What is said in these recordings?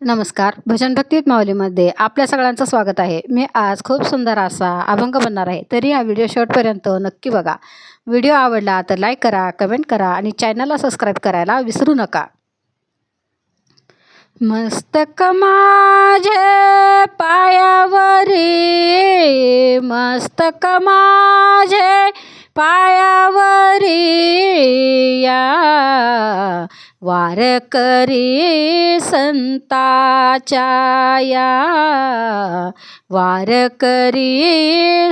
नमस्कार. भजन भक्तीत माऊलीमध्ये आपल्या सगळ्यांचं स्वागत आहे. मी आज खूप सुंदर असा अभंग बनणार आहे. तरी हा व्हिडिओ शेवटपर्यंत नक्की बघा. व्हिडिओ आवडला तर लाईक करा कमेंट करा आणि चॅनलला सबस्क्राईब करायला विसरू नका. मस्तक माझे पायावरी मस्तक माझे वारकरी संताच्या या. वारकरी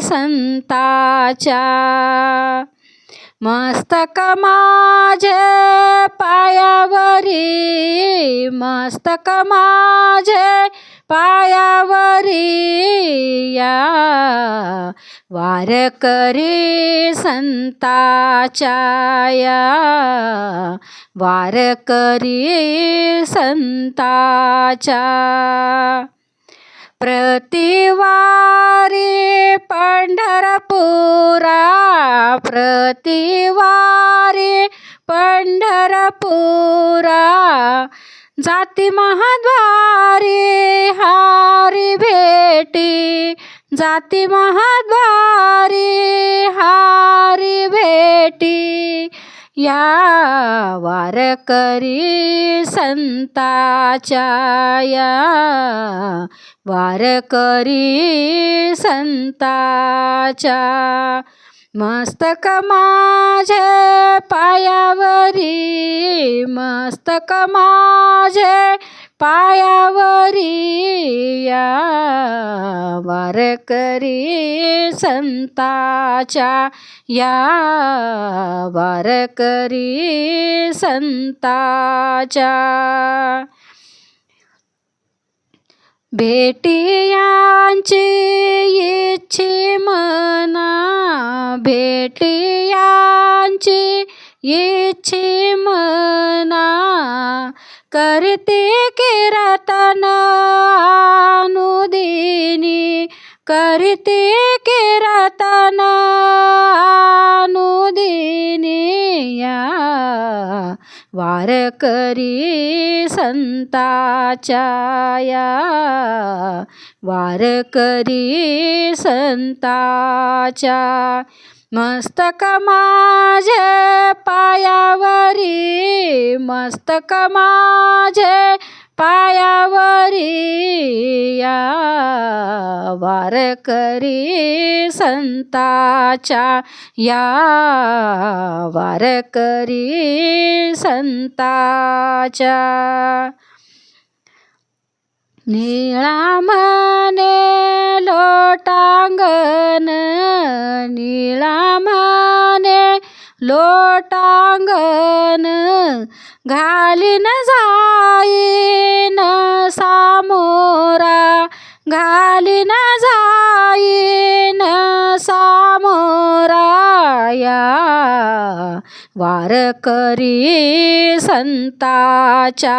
संताच्या. मस्तक माझे पायावरी मस्तक माझे पायावरी. या. वारकरी संताच्या. या वारकरी संताच्या प्रतिवारी पंढरपुरा. प्रतिवारी पंढरपुरा. जाती महाद्वारी हा जाती महाद्वारे हारी भेटी या वारकरी संताच्या या वारकरी संताच्या. मस्तक माझे पायावरी मस्तक माझे पायावरी या वारकरी संताच्या या वारकरी संताच्या. भेटियांची इच्छी मना भेटियांची इच्छी मना करते किरतन अनुदिनी? करते किरतन अनुदिनी? या वारकरी संताच्या या वारकरी संताच्या मस्तक माझे पायावरी मस्तक माझे पायावरी या वारकरी संताच्या या वारकरी संताच्या. निळा मने लोटांगण निळा मने लोटांगण घालीन जाईन सामोरा घालीन जाईन सामोरा वार वारकरी संताच्या.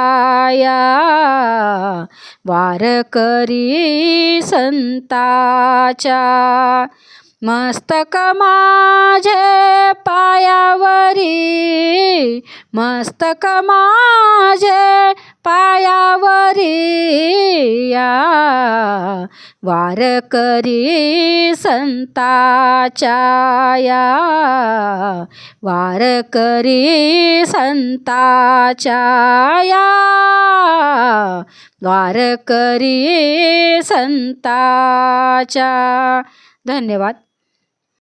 वार वारकरी संताच्या मस्तक माझे पायावरी मस्तक माझे पायावरी या वारकरी संताच्या वार वारकरी संताच्या वार वारकरी संताच्या. धन्यवाद.